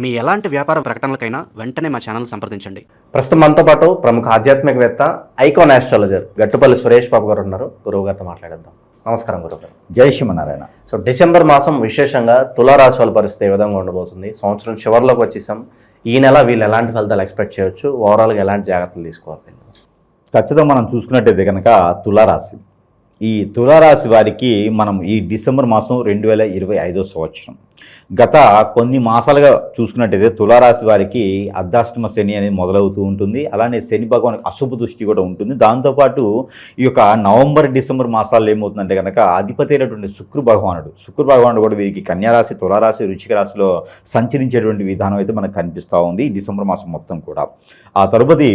మీ ఎలాంటి వ్యాపార ప్రకటనలకైనా వెంటనే మా ఛానల్ సంప్రదించండి. ప్రస్తుతం మనతో పాటు ప్రముఖ ఆధ్యాత్మికవేత్త ఐకాన్ ఆస్ట్రాలజర్ గట్టుపల్లి సురేష్ బాబు గారు ఉన్నారు. గురువు గారితో మాట్లాడేద్దాం. నమస్కారం గురువు గారు. జై శ్రీమన్నారాయణ. సో డిసెంబర్ మాసం విశేషంగా తులారాశి వాళ్ళ పరిస్థితి ఏ విధంగా ఉండబోతుంది? సంవత్సరం చివరిలోకి వచ్చేసాం. ఈ నెల వీళ్ళు ఎలాంటి ఫలితాలు ఎక్స్పెక్ట్ చేయొచ్చు? ఓవరాల్గా ఎలాంటి జాగ్రత్తలు తీసుకోవాలి? ఖచ్చితంగా మనం చూసుకున్నట్టయితే కనుక తులారాశి. ఈ తులారాశి వారికి మనం ఈ డిసెంబర్ మాసం రెండు వేల ఇరవై ఐదో సంవత్సరం. గత కొన్ని మాసాలుగా చూసుకున్నట్టయితే తులారాశి వారికి అర్ధాష్టమ శని అనేది మొదలవుతూ ఉంటుంది. అలానే శని భగవానికి అశుభ దృష్టి కూడా ఉంటుంది. దాంతోపాటు ఈ యొక్క నవంబర్ డిసెంబర్ మాసాల్లో ఏమవుతుందంటే కనుక అధిపతి అయినటువంటి శుక్ర భగవానుడు శుక్ర భగవానుడు కూడా వీరికి కన్యారాశి తులారాశి రుచిక రాశిలో సంచరించేటువంటి విధానం అయితే మనకు కనిపిస్తూ ఉంది డిసెంబర్ మాసం మొత్తం కూడా. ఆ తరుపతి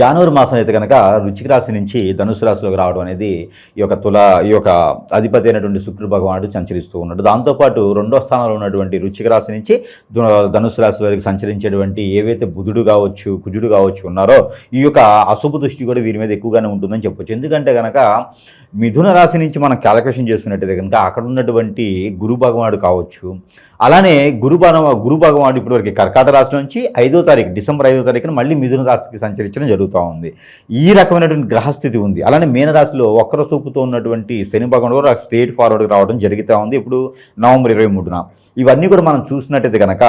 జనవరి మాసం అయితే కనుక రుచిక రాశి నుంచి ధనుసు రాశిలోకి రావడం అనేది ఈ యొక్క తుల ఈ యొక్క అధిపతి అయినటువంటి శుక్రుడు భగవానుడు సంచరిస్తూ ఉన్నాడు. దాంతోపాటు రెండో స్థానంలో ఉన్నటువంటి రుచిక రాశి నుంచి ధనుసు రాశి వారికి సంచరించేటువంటి ఏవైతే బుధుడు కావచ్చు కుజుడు కావచ్చు ఉన్నారో ఈ యొక్క అశుభ దృష్టి కూడా వీరి మీద ఎక్కువగానే ఉంటుందని చెప్పొచ్చు. ఎందుకంటే కనుక మిథున రాశి నుంచి మనం క్యాలిక్యులేషన్ చేసుకున్నట్టయితే కనుక అక్కడ ఉన్నటువంటి గురు భగవానుడు కావచ్చు. అలానే గురు భగవ గురు భగవానుడు ఇప్పటివరకు కర్కాట రాశి నుంచి ఐదో తారీఖు డిసెంబర్ ఐదో తారీఖున మళ్ళీ మిథున రాశికి సంచరించడం జరుగుతూ ఉంది. ఈ రకమైనటువంటి గ్రహస్థితి ఉంది. అలానే మీనరాశిలో ఒక్కర చూపుతో ఉన్నటువంటి శని భగవానుడు కూడా స్ట్రేట్ ఫార్వర్డ్కి రావడం జరుగుతూ ఉంది. ఇప్పుడు నవంబర్ ఇరవై మూడున. ఇవన్నీ కూడా మనం చూసినట్టయితే కనుక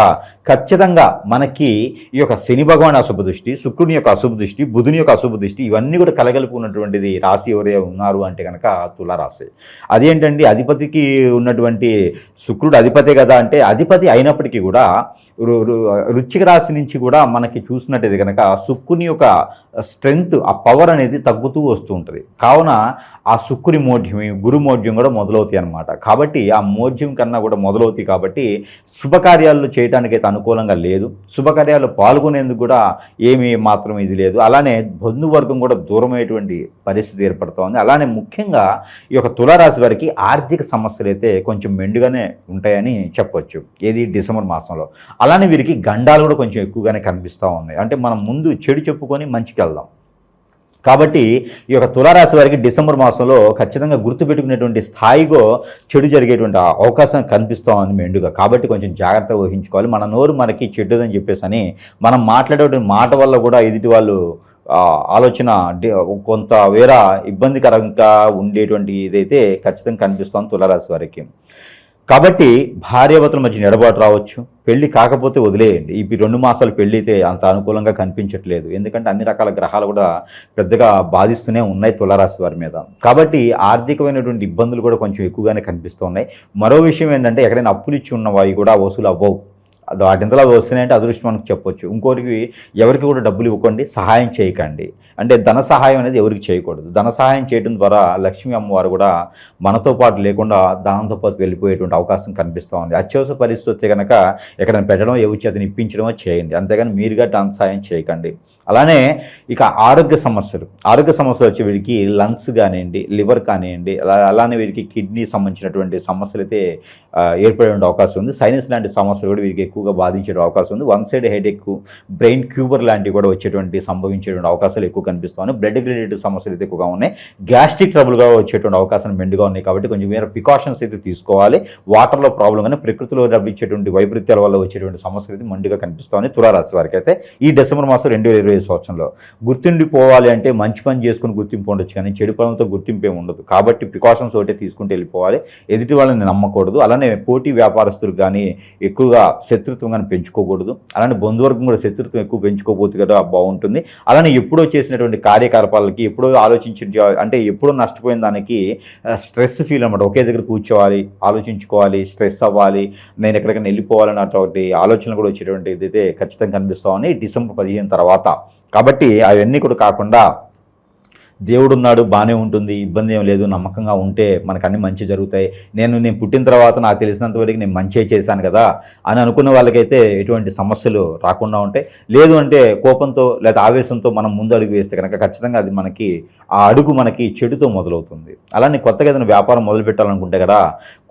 ఖచ్చితంగా మనకి ఈ యొక్క శని భగవాన్ అశుభ దృష్టి శుక్రుని యొక్క అశుభ దృష్టి బుధుని యొక్క అశుభ దృష్టి ఇవన్నీ కూడా కలగలుపు ఉన్నటువంటిది రాశి ఎవరే ఉన్నారు అంటే కనుక తులారాశి అదేంటండి? అధిపతికి ఉన్నటువంటి శుక్రుడు అధిపతే కదా అంటే అధిపతి అయినప్పటికీ కూడా రు- రు- రాశి నుంచి కూడా మనకి చూసినట్టయితే కనుక శుక్రుని యొక్క స్ట్రెంగ్త్ ఆ పవర్ అనేది తగ్గుతూ వస్తూ ఉంటుంది. కావున ఆ శుక్రి మోఢ్యం గురు మోఢ్యం కూడా మొదలవుతాయి అనమాట కాబట్టి ఆ మోఢ్యం కన్నా కూడా మొదలవుతాయి కాబట్టి శుభకార్యాలు చేయడానికైతే అనుకూలంగా లేదు. శుభకార్యాలు పాల్గొనేందుకు కూడా ఏమీ మాత్రం ఇది లేదు. అలానే బంధువర్గం కూడా దూరమయ్యేటువంటి పరిస్థితి ఏర్పడుతోంది అలానే ముఖ్యంగా ఈ యొక్క తులారాశి వారికి ఆర్థిక సమస్యలు అయితే కొంచెం మెండుగానే ఉంటాయని చెప్పొచ్చు. ఏది డిసెంబర్ మాసంలో. అలానే వీరికి గండాలు కూడా కొంచెం ఎక్కువగానే కనిపిస్తూ ఉన్నాయి. అంటే మనం ముందు చెడు చెప్పుకొని మంచికి వెళ్దాం కాబట్టి ఈ యొక్క తులారాశి వారికి డిసెంబర్ మాసంలో ఖచ్చితంగా గుర్తుపెట్టుకునేటువంటి స్థాయిగో చెడు జరిగేటువంటి అవకాశం కనిపిస్తూ ఉంది మెండుగా. కాబట్టి కొంచెం జాగ్రత్త వహించుకోవాలి మన నోరు మనకి చెడ్డదని చెప్పేసి అని మనం మాట్లాడేటువంటి మాట వల్ల కూడా ఎదుటి వాళ్ళు ఆలోచన కొంత వేరే ఇబ్బందికరంగా ఉండేటువంటి ఇదైతే ఖచ్చితంగా కనిపిస్తుంది తులారాశి వారికి. కాబట్టి భార్యాభర్తల మధ్య ఎడబాటు రావచ్చు. పెళ్ళి కాకపోతే వదిలేయండి. ఈ రెండు మాసాలు పెళ్ళి అయితే అంత అనుకూలంగా కనిపించట్లేదు. ఎందుకంటే అన్ని రకాల గ్రహాలు కూడా పెద్దగా బాధిస్తూనే ఉన్నాయి తులారాశి వారి మీద. కాబట్టి ఆర్థికమైనటువంటి ఇబ్బందులు కూడా కొంచెం ఎక్కువగానే కనిపిస్తున్నాయి. మరో విషయం ఏంటంటే ఎక్కడైనా అప్పులు ఇచ్చి ఉన్న వాయి కూడా వసూలు అవ్వవు. వాటింతలో వస్తున్నాయంటే అదృష్టం మనకు చెప్పొచ్చు. ఇంకోరికి ఎవరికి కూడా డబ్బులు ఇవ్వకండి సహాయం చేయకండి. అంటే ధన సహాయం అనేది ఎవరికి చేయకూడదు. ధన సహాయం చేయడం ద్వారా లక్ష్మీ అమ్మవారు కూడా మనతో పాటు లేకుండా దానంతో పాటు వెళ్ళిపోయేటువంటి అవకాశం కనిపిస్తూ ఉంది. అత్యవసర పరిస్థితి వస్తే కనుక ఎక్కడైనా పెట్టడం ఎవరి అతను ఇప్పించడమో చేయండి. అంతేగాని మీరుగా ధన సహాయం చేయకండి. అలానే ఇక ఆరోగ్య సమస్యలు. ఆరోగ్య సమస్యలు వచ్చే వీడికి లంగ్స్ కానివ్వండి లివర్ కానివ్వండి అలా అలానే వీరికి కిడ్నీ సంబంధించినటువంటి సమస్యలు అయితే ఏర్పడే అవకాశం ఉంది. సైనస్ లాంటి సమస్యలు కూడా వీరికి ఎక్కువగా బాధించే అవకాశం ఉంది. వన్ సైడ్ హెడ్ ఎక్కువ బ్రెయిన్ క్యూబర్ లాంటివి కూడా వచ్చేటువంటి సంభవించేటువంటి అవకాశాలు ఎక్కువ కనిపిస్తున్నాయి బ్లడ్ రిలేటెడ్ సమస్యలు అయితే ఎక్కువగా ఉన్నాయి. గ్యాస్ట్రిక్ ట్రబుల్గా వచ్చేటువంటి అవకాశాలు మెండుగా ఉన్నాయి కాబట్టి కొంచెం మీరు ప్రికాషన్స్ అయితే తీసుకోవాలి. వాటర్లో ప్రాబ్లం కానీ ప్రకృతిలో లభించేటువంటి వైపరీత్యాల వల్ల వచ్చేటువంటి సమస్యలు అయితే మండిగా కనిపిస్తాయి తులారాశి వారికి అయితే ఈ డిసెంబర్ మాసం రెండు వేల ఇరవై సంవత్సరంలో గుర్తుండిపోవాలి అంటే మంచి పని చేసుకుని గుర్తింపు ఉండొచ్చు కానీ చెడు పనులతో గుర్తింపు ఏమి ఉండదు. కాబట్టి ప్రికాషన్స్ ఒకటే తీసుకుంటూ వెళ్ళిపోవాలి. ఎదుటి వాళ్ళని నమ్మకూడదు. అలానే పోటీ వ్యాపారస్తులు కానీ ఎక్కువగా శత్రు శత్రుత్వం కానీ పెంచుకోకూడదు. అలానే బంధువర్గం కూడా శత్రుత్వం ఎక్కువ పెంచుకోబోతు కదా బాగుంటుంది. అలానే ఎప్పుడో చేసినటువంటి కార్యకలాపాలకి ఎప్పుడో ఆలోచించిన అంటే ఎప్పుడో నష్టపోయిన దానికి స్ట్రెస్ ఫీల్ అనమాట ఒకే దగ్గర కూర్చోవాలి ఆలోచించుకోవాలి స్ట్రెస్ అవ్వాలి. నేను ఎక్కడికైనా వెళ్ళిపోవాలన్నటువంటి ఆలోచన ఆలోచనలు కూడా వచ్చేటువంటి ఇదైతే ఖచ్చితంగా కనిపిస్తామని డిసెంబర్ పదిహేను తర్వాత. కాబట్టి అవన్నీ కూడా కాకుండా దేవుడు ఉన్నాడు బాగానే ఉంటుంది ఇబ్బంది ఏం లేదు నమ్మకంగా ఉంటే మనకు అన్ని మంచి జరుగుతాయి. నేను నేను పుట్టిన తర్వాత నాకు తెలిసినంత వరకు నేను మంచి చేశాను కదా అని అనుకున్న వాళ్ళకైతే ఎటువంటి సమస్యలు రాకుండా ఉంటాయి. లేదు అంటే కోపంతో లేదా ఆవేశంతో మనం ముందు అడుగు వేస్తే కనుక ఖచ్చితంగా అది మనకి ఆ అడుగు మనకి చెడుతో మొదలవుతుంది. అలానే కొత్తగా ఏదైనా వ్యాపారం మొదలు పెట్టాలనుకుంటే కదా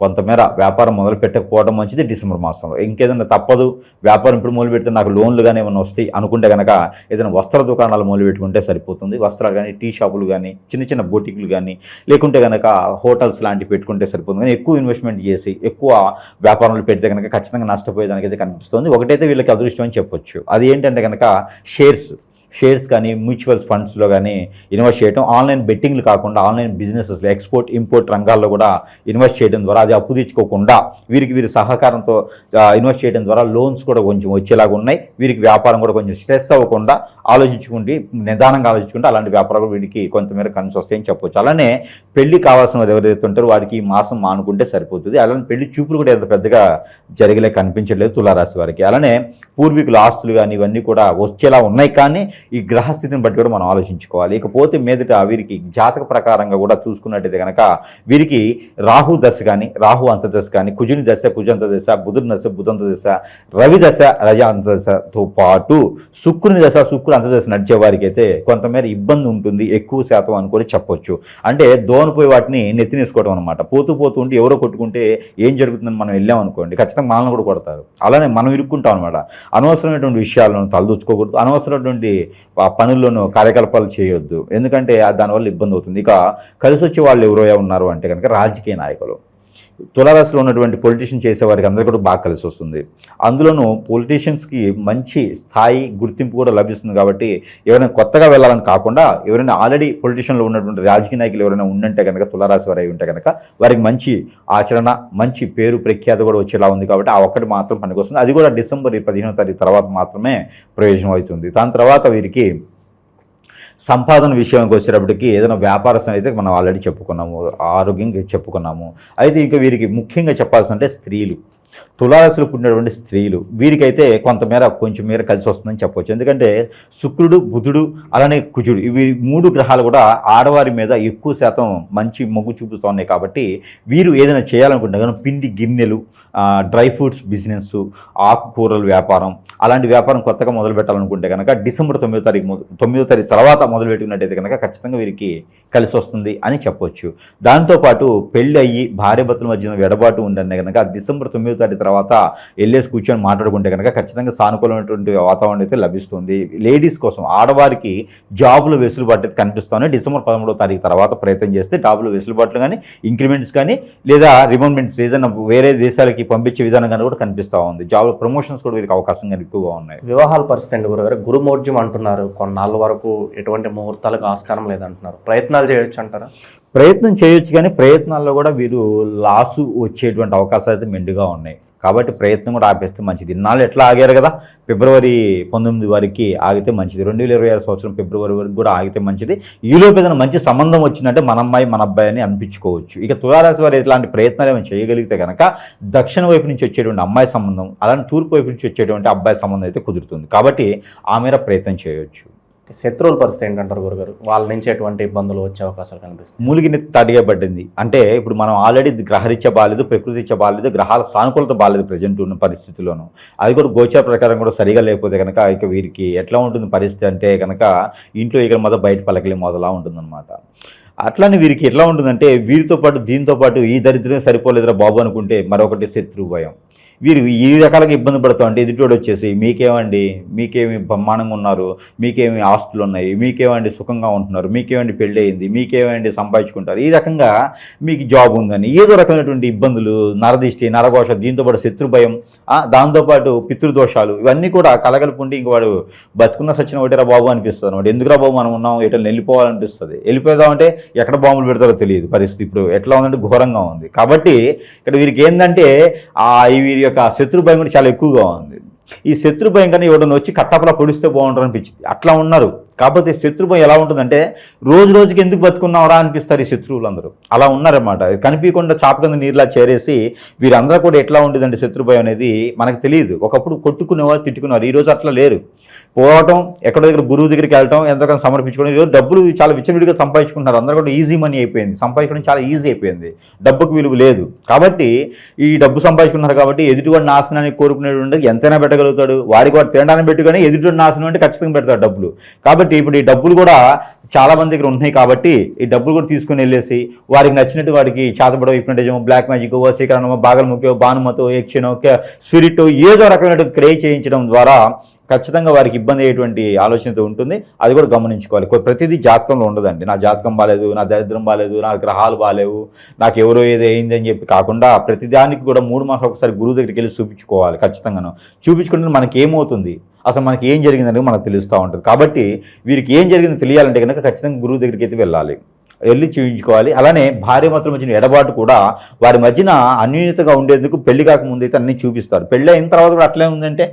కొంతమేర వ్యాపారం మొదలు పెట్టకపోవడం మంచిది డిసెంబర్ మాసంలో. ఇంకేదైనా తప్పదు వ్యాపారం ఇప్పుడు మొదలు పెడితే నాకు లోన్లు కానీ ఏమైనా వస్తాయి అనుకుంటే కనుక ఏదైనా వస్త్ర దుకాణాలు మొదలు పెట్టుకుంటే సరిపోతుంది. వస్త్రాలు కానీ టీ షాప్ షాపులు కానీ చిన్న చిన్న బొటిక్లు కానీ లేకుంటే కనుక హోటల్స్ లాంటివి పెట్టుకుంటే సరిపోతుంది. కానీ ఎక్కువ ఇన్వెస్ట్మెంట్ చేసి ఎక్కువ వ్యాపారంలో పెడితే కనుక ఖచ్చితంగా నష్టపోయేదానికైతే కనిపిస్తుంది. ఒకటైతే వీళ్ళకి అదృష్టం అని చెప్పొచ్చు. అది ఏంటంటే కనుక షేర్స్. షేర్స్ కానీ మ్యూచువల్ ఫండ్స్లో కానీ ఇన్వెస్ట్ చేయడం ఆన్లైన్ బెట్టింగ్లు కాకుండా ఆన్లైన్ బిజినెసెస్లో ఎక్స్పోర్ట్ ఇంపోర్ట్ రంగాల్లో కూడా ఇన్వెస్ట్ చేయడం ద్వారా అది అప్పు తెచ్చుకోకుండా వీరికి వీరి సహకారంతో ఇన్వెస్ట్ చేయడం ద్వారా లోన్స్ కూడా కొంచెం వచ్చేలాగా ఉన్నాయి. వీరికి వ్యాపారం కూడా కొంచెం స్ట్రెస్ అవ్వకుండా ఆలోచించుకుంటే నిదానంగా ఆలోచించుకుంటే అలాంటి వ్యాపారాలు వీరికి కొంతమేర కన్స్ వస్తాయని చెప్పవచ్చు అలానే పెళ్ళి కావాల్సిన వారు ఎవరైతే ఉంటారో వారికి ఈ మాసం మానుకుంటే సరిపోతుంది. అలానే పెళ్ళి చూపులు కూడా ఎంత పెద్దగా జరిగలే కనిపించట్లేదు తులారాశి వారికి. అలానే పూర్వీకుల ఆస్తులు కానీ ఇవన్నీ కూడా వచ్చేలా ఉన్నాయి. కానీ ఈ గ్రహస్థితిని బట్టి కూడా మనం ఆలోచించుకోవాలి. ఇకపోతే మీదట వీరికి జాతక ప్రకారంగా కూడా చూసుకున్నట్టయితే కనుక వీరికి రాహు దశ కానీ రాహు అంత దశ కానీ కుజుని దశ కుజంత దశ బుధుని దశ బుధంత దశ రవి దశ రజ అంత దశతో పాటు శుక్రుని దశ శుక్రుడు అంత దశ నడిచే వారికి అయితే కొంతమేర ఇబ్బంది ఉంటుంది. ఎక్కువ శాతం అని కూడా చెప్పొచ్చు. అంటే దోనపోయి వాటిని నెత్తినేసుకోవడం అనమాట పోతూ పోతూ ఉంటే ఎవరో కొట్టుకుంటే ఏం జరుగుతుందని మనం వెళ్ళాం అనుకోండి ఖచ్చితంగా మనల్ని కూడా కొడతారు. అలానే మనం ఇరుక్కుంటాం అనమాట అనవసరమైనటువంటి విషయాలను తలదూచుకోకూడదు. అనవసరమైనటువంటి ఆ పనుల్లోనూ కార్యకలాపాలు చేయొద్దు. ఎందుకంటే దానివల్ల ఇబ్బంది అవుతుంది. ఇక కలిసి వచ్చే వాళ్ళు ఎవరో ఉన్నారు అంటే కనుక రాజకీయ నాయకులు. తులారాశిలో ఉన్నటువంటి పొలిటీషియన్ చేసేవారికి అందరికీ కూడా బాగా కలిసి వస్తుంది. అందులోనూ పొలిటీషియన్స్కి మంచి స్థాయి గుర్తింపు కూడా లభిస్తుంది కాబట్టి ఎవరైనా కొత్తగా వెళ్ళాలని కాకుండా ఎవరైనా ఆల్రెడీ పొలిటీషియన్లో ఉన్నటువంటి రాజకీయ నాయకులు ఎవరైనా ఉండంటే కనుక తులారాశి వారు అయి ఉంటే కనుక వారికి మంచి ఆచరణ మంచి పేరు ప్రఖ్యాత కూడా వచ్చేలా ఉంది కాబట్టి ఆ ఒక్కటి మాత్రం పనికొస్తుంది. అది కూడా డిసెంబర్ పదిహేనో తారీఖు తర్వాత మాత్రమే ప్రయోజనం అవుతుంది. దాని తర్వాత వీరికి సంపాదన విషయానికి వచ్చేటప్పటికి ఏదైనా వ్యాపారస్తులు అయితే మనం ఆల్రెడీ చెప్పుకున్నాము ఆరోగ్యంగా చెప్పుకున్నాము. అయితే ఇంకా వీరికి ముఖ్యంగా చెప్పాల్సిందంటే స్త్రీలు. తులారసులు పుట్టినటువంటి స్త్రీలు వీరికైతే కొంతమేర కొంచెం మేర కలిసి వస్తుందని చెప్పవచ్చు ఎందుకంటే శుక్రుడు బుధుడు అలానే కుజుడు ఇవి మూడు గ్రహాలు కూడా ఆడవారి మీద ఎక్కువ శాతం మంచి మొగ్గు చూపుతూ ఉన్నాయి కాబట్టి వీరు ఏదైనా చేయాలనుకుంటే కనుక పిండి గిన్నెలు డ్రై ఫ్రూట్స్ బిజినెస్ ఆకుకూరల వ్యాపారం అలాంటి వ్యాపారం కొత్తగా మొదలు పెట్టాలనుకుంటే కనుక డిసెంబర్ తొమ్మిదో తారీఖు తొమ్మిదో తారీఖు తర్వాత మొదలు పెట్టుకున్నట్టయితే కనుక ఖచ్చితంగా వీరికి కలిసి వస్తుంది అని చెప్పవచ్చు దాంతోపాటు పెళ్ళి అయ్యి భార్య భర్తల మధ్యన వెడబాటు ఉండనే కనుక డిసెంబర్ తొమ్మిదో తారీఖు తర్వాత వెళ్ళేసి కూర్చొని మాట్లాడుకుంటే కనుక ఖచ్చితంగా సానుకూలమైనటువంటి వాతావరణం అయితే లభిస్తుంది. లేడీస్ కోసం ఆడవారికి జాబులు వెసులుబాటు అయితే కనిపిస్తుంది డిసెంబర్ పదమూడో తారీఖు తర్వాత ప్రయత్నం చేస్తే జాబులు వెసులుబాట్లు కానీ ఇంక్రిమెంట్స్ కానీ లేదా రిమోన్మెంట్స్ ఏదైనా వేరే దేశాలకి పంపించే విధానం కానీ కూడా కనిపిస్తూ ఉంది. జాబ్ ప్రమోషన్స్ కూడా వీరికి అవకాశం కానీ ఎక్కువగా ఉన్నాయి. వివాహాల పరిస్థితి అండి గురుగారు. గురుమౌర్జ్యం అంటున్నారు. కొన్నాళ్ళ వరకు ఎటువంటి ముహూర్తాలకు ఆస్కారం లేదంటున్నారు. ప్రయత్నాలు చేయొచ్చు అంటారా? ప్రయత్నం చేయొచ్చు కానీ ప్రయత్నాల్లో కూడా వీరు లాసు వచ్చేటువంటి అవకాశాలు అయితే మెండుగా ఉన్నాయి. కాబట్టి ప్రయత్నం కూడా ఆపేస్తే మంచిది. ఇన్నాళ్ళు ఎట్లా ఆగారు కదా? ఫిబ్రవరి పంతొమ్మిది వరకు ఆగితే మంచిది. రెండు వేల ఇరవై ఆరు సంవత్సరం ఫిబ్రవరి వరకు కూడా ఆగితే మంచిది. ఈలోపు ఏదైనా మంచి సంబంధం వచ్చిందంటే మన అమ్మాయి మన అబ్బాయి అని అనిపించుకోవచ్చు. ఇక తులారాశి వారు ఇట్లాంటి ప్రయత్నాలు ఏమైనా చేయగలిగితే కనుక దక్షిణ వైపు నుంచి వచ్చేటువంటి అమ్మాయి సంబంధం అలానే తూర్పు వైపు నుంచి వచ్చేటువంటి అబ్బాయి సంబంధం అయితే కుదురుతుంది. కాబట్టి ఆ మేర ప్రయత్నం చేయవచ్చు శత్రువుల పరిస్థితి ఏంటంటారు గురుగారు? వాళ్ళ నుంచి ఎటువంటి ఇబ్బందులు వచ్చే అవకాశాలు కనిపిస్తుంది మూలిగిని తడిగా పడింది అంటే ఇప్పుడు మనం ఆల్రెడీ గ్రహరీత్య బాగాలేదు ఇచ్చ బాగాలేదు గ్రహాల సానుకూలత బాగాలేదు ప్రజెంట్ ఉన్న పరిస్థితిలోనూ. అది కూడా గోచర ప్రకారం కూడా సరిగా లేకపోతే కనుక ఇక వీరికి ఎట్లా ఉంటుంది పరిస్థితి అంటే కనుక ఇంట్లో ఇక్కడ మొదలు బయట పలకలే మొదలా ఉంటుందన్నమాట. అట్లానే వీరికి ఎట్లా ఉంటుందంటే వీరితో పాటు దీంతో పాటు ఈ దరిద్రమే సరిపోలేదురా బాబు అనుకుంటే మరొకటి శత్రు భయం వీరు ఈ రకాలుగా ఇబ్బంది పడుతూ అంటే ఎదుటోడు వచ్చేసి మీకేమండి? మీకేమి బ్రహ్మాండంగా ఉన్నారు? మీకేమి ఆస్తులు ఉన్నాయి? మీకేమండి సుఖంగా ఉంటున్నారు? మీకేమండి పెళ్ళి అయింది? మీకేమండి సంపాదించుకుంటారు? ఈ రకంగా మీకు జాబ్ ఉందని ఏదో రకమైనటువంటి ఇబ్బందులు నరదిష్టి నరఘోష దీంతో పాటు శత్రు భయం దాంతోపాటు పితృదోషాలు ఇవన్నీ కూడా కలగలుపుంటే ఇంక వాడు బతుకున్న సచిన ఒకటిరా బాబు అనిపిస్తుంది అనమాట ఎందుకురా బాబు మనం ఉన్నాం? ఎటు వెళ్ళిపోవాలనిపిస్తుంది? వెళ్ళిపోదామంటే ఎక్కడ బాంబులు పెడతారో తెలియదు పరిస్థితి. ఇప్పుడు ఎట్లా ఉందంటే ఘోరంగా ఉంది. కాబట్టి ఇక్కడ వీరికి ఏంటంటే ఆ ఈ వీరి యొక్క శత్రు భయం కూడా చాలా ఎక్కువగా ఉంది. ఈ శత్రు భయం కానీ ఎవడన్నా వచ్చి కట్టపలా పొడిస్తే బాగుంటారు అనిపించింది అట్లా ఉన్నారు. కాకపోతే శత్రు ఎలా ఉంటుందంటే రోజు రోజుకి ఎందుకు బతుకున్నావరా అనిపిస్తారు ఈ శత్రువులు అందరూ అలా ఉన్నారన్నమాట. కనిపించకుండా చాప కింద నీరులా చేరేసి వీరందరూ కూడా ఎట్లా ఉండేదండి శత్రుభయం అనేది మనకు తెలియదు. ఒకప్పుడు కొట్టుకునేవారు తిట్టుకునేవారు. ఈ రోజు అట్లా లేరు. పోవటం ఎక్కడో దగ్గర గురువు దగ్గరికి వెళ్ళటం ఎంతకన్నా సమర్పించుకోవడం ఈరోజు డబ్బులు చాలా విచ్చలవిడిగా సంపాదించుకుంటున్నారు. అందరూ కూడా ఈజీ మనీ అయిపోయింది. సంపాదించడం చాలా ఈజీ అయిపోయింది. డబ్బుకు విలువ లేదు. కాబట్టి ఈ డబ్బు సంపాదించుకున్నారు కాబట్టి ఎదుటివాడి నాశనాన్ని కోరుకునేటువంటి ఎంతైనా పెట్టగలుగుతాడు. వాడికి వాడు తినడానికి పెట్టుకొని ఎదుటివాడి నాశనం అంటే ఖచ్చితంగా పెడతాడు డబ్బులు. కాబట్టి ఇప్పుడు ఈ డబ్బులు కూడా చాలా మంది దగ్గర ఉన్నాయి కాబట్టి ఈ డబ్బులు కూడా తీసుకుని వెళ్ళేసి వారికి నచ్చినట్టు వాడికి చేతపడవ హిప్నటిజం బ్లాక్ మ్యాజిక్ వశీకరణం బాగలముఖ్యో భానుమతో యక్షనో స్పిరిట్ ఏదో రకమైన క్రియేట్ చేయించడం ద్వారా ఖచ్చితంగా వారికి ఇబ్బంది అయ్యేటువంటి ఆలోచనతో ఉంటుంది. అది కూడా గమనించుకోవాలి. ప్రతిదీ జాతకంలో ఉండదండి. నా జాతకం బాగాలేదు నా దరిద్రం బాగాలేదు నా గ్రహాలు బాగాలేవు నాకు ఎవరో ఏదో అయింది అని చెప్పి కాకుండా ప్రతిదానికి కూడా మూడు మాసాలు ఒకసారి గురువు దగ్గరికి వెళ్ళి చూపించుకోవాలి ఖచ్చితంగాను. చూపించుకుంటే మనకి ఏమవుతుంది? అసలు మనకి ఏం జరిగిందనేది మనకు తెలుస్తూ ఉంటుంది. కాబట్టి వీరికి ఏం జరిగిందో తెలియాలంటే కనుక ఖచ్చితంగా గురువు దగ్గరికి అయితే వెళ్ళాలి. వెళ్ళి చూపించుకోవాలి అలానే భార్య మాత్రం మధ్యన ఎడబాటు కూడా వారి మధ్యన అన్యూన్యతగా ఉండేందుకు పెళ్ళి కాకముందు అయితే అన్నీ చూపిస్తారు. పెళ్ళి అయిన తర్వాత కూడా అట్లే ఉందంటే?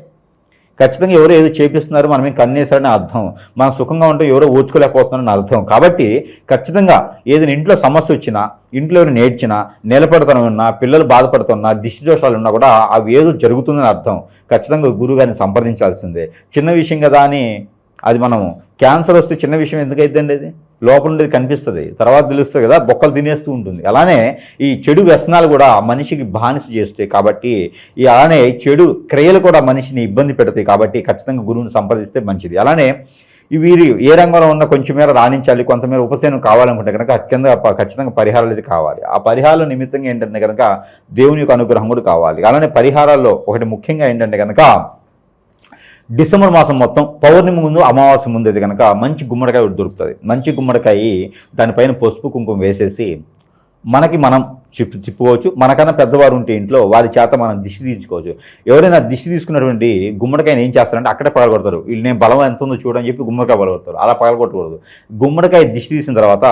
ఖచ్చితంగా ఎవరో ఏదో చేపిస్తున్నారు మనం ఏం కన్నేసారని అర్థం. మనం సుఖంగా ఉంటే ఎవరో ఓర్చుకోలేకపోతున్నారని అర్థం. కాబట్టి ఖచ్చితంగా ఏదైనా ఇంట్లో సమస్య వచ్చినా ఇంట్లో నేర్చినా నిలబడతనం ఉన్నా పిల్లలు బాధపడుతున్నా దిష్టి దోషాలు ఉన్నా కూడా అవి ఏదో జరుగుతుందని అర్థం. ఖచ్చితంగా గురువుగారిని సంప్రదించాల్సిందే. చిన్న విషయం కదా అని అది మనము క్యాన్సర్ వస్తే చిన్న విషయం ఎందుకైందండి అది? లోపల ఉండేది కనిపిస్తుంది. తర్వాత తెలుస్తుంది కదా బొక్కలు తినేస్తూ ఉంటుంది. అలానే ఈ చెడు వ్యసనాలు కూడా మనిషికి బానిస చేస్తాయి కాబట్టి ఈ అలానే చెడు క్రియలు కూడా మనిషిని ఇబ్బంది పెడతాయి కాబట్టి ఖచ్చితంగా గురువుని సంప్రదిస్తే మంచిది. అలానే వీరి ఏ రంగంలో ఉన్న కొంచెం మేర రాణించాలి కొంతమేర ఉపశమనం కావాలనుకుంటే కనుక అత్యంత ఖచ్చితంగా పరిహారాలు అయితే కావాలి. ఆ పరిహారాల నిమిత్తంగా ఏంటంటే కనుక దేవుని యొక్క అనుగ్రహం కూడా కావాలి. అలానే పరిహారాల్లో ఒకటి ముఖ్యంగా ఏంటంటే కనుక డిసెంబర్ మాసం మొత్తం పౌర్ణమి ముందు అమావాస్య ముందు అయితే కనుక మంచి గుమ్మడికాయ ఒకటి దొరుకుతుంది. మంచి గుమ్మడికాయ దానిపైన పసుపు కుంకుమ వేసేసి మనకి మనం చిప్పు తిప్పుకోవచ్చు. మనకన్నా పెద్దవారు ఉంటే ఇంట్లో వారి చేత మనం దిష్టి తీర్చుకోవచ్చు. ఎవరైనా దిష్టి తీసుకున్నటువంటి గుమ్మడికాయని ఏం చేస్తారంటే అక్కడే పగలగొడతారు. వీళ్ళు నేను బలం ఎంత ఉందో చూడని చెప్పి గుమ్మడికాయ పగలగొడతారు. అలా పగలగొట్టకూడదు. గుమ్మడికాయ దిష్టి తీసిన తర్వాత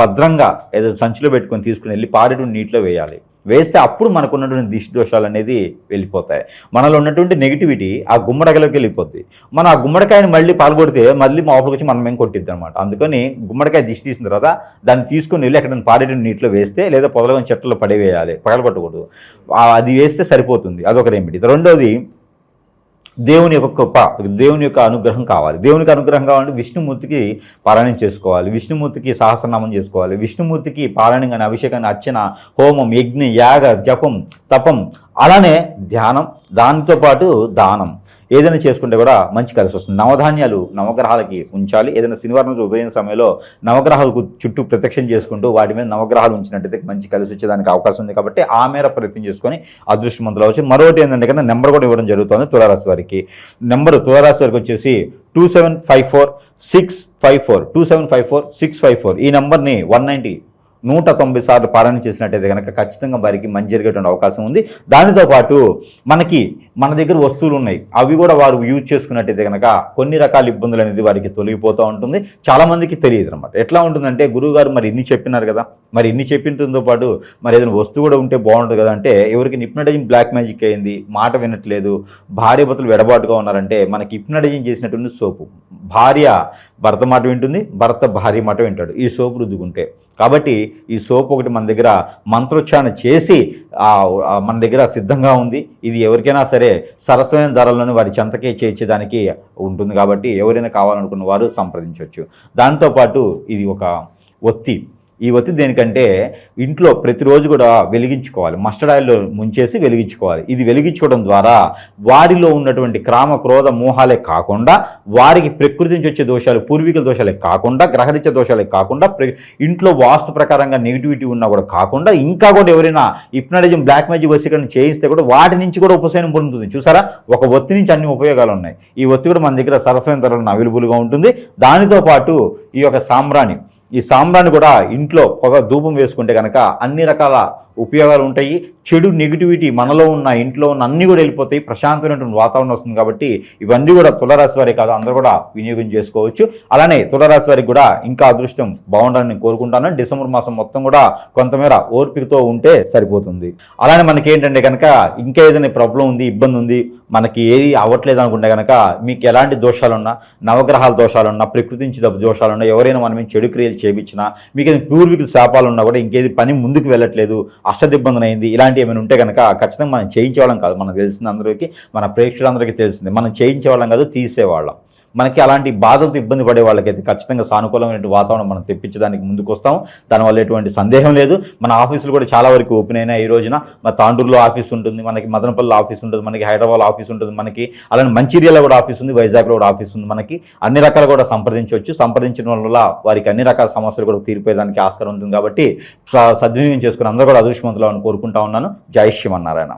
భద్రంగా ఏదో సంచిలో పెట్టుకొని తీసుకుని వెళ్ళి పారేటు నీటిలో వేయాలి. వేస్తే అప్పుడు మనకు ఉన్నటువంటి దిష్టి దోషాలు అనేది వెళ్ళిపోతాయి. మనలో ఉన్నటువంటి నెగిటివిటీ ఆ గుమ్మడికాయలోకి వెళ్ళిపోద్ది. మనం ఆ గుమ్మడికాయని మళ్ళీ పాల్గొడితే మళ్ళీ మా వచ్చి మనం ఏం కొట్టిద్ది అనమాట అందుకని గుమ్మడికాయ దిష్టి తీసిన తర్వాత దాన్ని తీసుకుని వెళ్ళి ఎక్కడ పాడేటి నీటిలో వేస్తే లేదా పొదలగని చెట్లలో పడేవేయాలి పగలగొట్టకూడదు. అది వేస్తే సరిపోతుంది. అదొక రెమెడీ రెండోది దేవుని యొక్క కృప దేవుని యొక్క అనుగ్రహం కావాలి. దేవునికి అనుగ్రహం కావాలంటే విష్ణుమూర్తికి పారాయణం చేసుకోవాలి. విష్ణుమూర్తికి సహస్రనామం చేసుకోవాలి. విష్ణుమూర్తికి పారాయణం కానీ అభిషేకాన్ని అర్చన హోమం యజ్ఞ యాగ జపం తపం అలానే ధ్యానం దానితో పాటు దానం. ఏదైనా చేసుకుంటే కూడా మంచి కలిసి వస్తుంది. నవధాన్యాలు నవగ్రహాలకి ఉంచాలి. ఏదైనా శనివారం రోజు ఉదయం సమయంలో నవగ్రహాలకు చుట్టూ ప్రత్యక్షం చేసుకుంటూ వాటి మీద నవగ్రహాలు ఉంచినట్టయితే మంచి కలిసి వచ్చేదానికి అవకాశం ఉంది. కాబట్టి ఆ మేర ప్రయత్నం చేసుకొని అదృష్టవంతులు అవచ్చు మరొకటి ఏంటంటే కన్నా నెంబర్ కూడా ఇవ్వడం జరుగుతుంది తులారాశి వారికి. నెంబర్ తులారాశి వారికి వచ్చేసి two seven five four six five four. Two seven five four six five four. ఈ నెంబర్ని వన్ నైంటీ నూట తొంభై సార్లు పారాయణ చేసినట్టయితే కనుక ఖచ్చితంగా వారికి మంచి జరిగేటువంటి అవకాశం ఉంది. దానితో పాటు మనకి మన దగ్గర వస్తువులు ఉన్నాయి. అవి కూడా వారు యూజ్ చేసుకున్నట్టయితే కనుక కొన్ని రకాల ఇబ్బందులు అనేది వారికి తొలగిపోతూ ఉంటుంది. చాలామందికి తెలియదు అనమాట ఎట్లా ఉంటుందంటే గురువుగారు మరి ఇన్ని చెప్పినారు కదా. మరి ఇన్ని చెప్పింతో పాటు మరి ఏదైనా వస్తువు కూడా ఉంటే బాగుంటుంది కదా అంటే ఎవరికి హిప్నటైజింగ్ బ్లాక్ మ్యాజిక్ అయింది మాట వినట్లేదు భార్య భర్తలు వెడబాటుగా ఉన్నారంటే మనకి హిప్నటైజింగ్ చేసినటువంటి సోపు. భార్య భర్త మాట వింటుంది భర్త భార్య మాట వింటాడు. ఈ సోపు రుద్దుకుంటే. కాబట్టి ఈ సోప్ ఒకటి మన దగ్గర మంత్రోచ్చారణ చేసి మన దగ్గర సిద్ధంగా ఉంది. ఇది ఎవరికైనా సరే సరసమైన ధరలను వారి చెంతకే చేర్చేదానికి ఉంటుంది కాబట్టి ఎవరైనా కావాలనుకున్న వారు సంప్రదించవచ్చు. దాంతోపాటు ఇది ఒక ఒత్తి. ఈ ఒత్తిడి దేనికంటే ఇంట్లో ప్రతిరోజు కూడా వెలిగించుకోవాలి. మస్టర్డ్ ఆయిల్లో ముంచేసి వెలిగించుకోవాలి. ఇది వెలిగించుకోవడం ద్వారా వారిలో ఉన్నటువంటి క్రామ క్రోధ మోహాలే కాకుండా వారికి ప్రకృతి నుంచి వచ్చే దోషాలు పూర్వీకుల దోషాలే కాకుండా గ్రహరీత్య దోషాలే కాకుండా ప్ర- ఇంట్లో వాస్తు ప్రకారంగా నెగిటివిటీ ఉన్నా కూడా కాకుండా ఇంకా కూడా ఎవరైనా ఇప్నడిజం బ్లాక్ మ్యాజిక్ వసీకరణ చేయిస్తే కూడా వాటి నుంచి కూడా ఉపశమనం పొందుతుంది. చూసారా? ఒక ఒత్తి నుంచి అన్ని ఉపయోగాలు ఉన్నాయి. ఈ ఒత్తి కూడా మన దగ్గర సరసమైన ధరలను అవైలబుల్గా ఉంటుంది. దానితో పాటు ఈ యొక్క సామ్రాణి ఈ సాంబ్రాన్ని కూడా ఇంట్లో పొగ ధూపం వేసుకుంటే కనుక అన్ని రకాల ఉపయోగాలు ఉంటాయి. చెడు నెగిటివిటీ మనలో ఉన్న ఇంట్లో ఉన్న అన్నీ కూడా వెళ్ళిపోతాయి. ప్రశాంతమైనటువంటి వాతావరణం వస్తుంది కాబట్టి ఇవన్నీ కూడా తులరాశి వారి కాదు అందరూ కూడా వినియోగం చేసుకోవచ్చు. అలానే తులరాశి వారికి కూడా ఇంకా అదృష్టం బాగుండాలని నేను కోరుకుంటాను. డిసెంబర్ మాసం మొత్తం కూడా కొంతమేర ఓర్పికతో ఉంటే సరిపోతుంది. అలానే మనకి ఏంటంటే కనుక ఇంకా ఏదైనా ప్రాబ్లం ఉంది ఇబ్బంది ఉంది మనకి ఏది అవ్వట్లేదు అనుకుంటే కనుక మీకు ఎలాంటి దోషాలున్నా నవగ్రహాల దోషాలున్నా ప్రకృతి నుంచి దోషాలున్నా ఎవరైనా మనం చెడు క్రియలు చేపించినా మీకు ఏదైనా పూర్వీకుల శాపాలు ఉన్నా కూడా ఇంకేది పని ముందుకు వెళ్ళట్లేదు అష్టదిబ్బందనైంది అయింది ఇలాంటివి ఏమైనా ఉంటే కనుక ఖచ్చితంగా మనం చేయించేవాళ్ళం కాదు. మనకు తెలిసిన అందరికీ మన ప్రేక్షకులందరికీ తెలిసింది. మనం చేయించేవాళ్ళం కాదు తీసేవాళ్ళం. మనకి అలాంటి బాధలతో ఇబ్బంది పడే వాళ్ళకైతే ఖచ్చితంగా సానుకూలమైన వాతావరణం మనం తెప్పించడానికి ముందుకు వస్తాం దానివల్ల ఎటువంటి సందేహం లేదు. మన ఆఫీసులు కూడా చాలా వరకు ఓపెన్ అయినాయి ఈ రోజున. మన తాండూరులో ఆఫీస్ ఉంటుంది. మనకి మదనపల్లిలో ఆఫీస్ ఉంటుంది. మనకి హైదరాబాద్ ఆఫీస్ ఉంటుంది. మనకి అలానే మంచిర్యాల కూడా ఆఫీస్ ఉంది. వైజాగ్లో కూడా ఆఫీస్ ఉంది. మనకి అన్ని రకాలు కూడా సంప్రదించవచ్చు. సంప్రదించడం వల్ల వారికి అన్ని రకాల సమస్యలు కూడా తీరిపోయేదానికి ఆస్కారం ఉంటుంది కాబట్టి సద్వినియోగం చేసుకుని అందరూ కూడా అదృష్టవంతులు అని కోరుకుంటా ఉన్నాను. జై శ్రీమన్నారాయణ.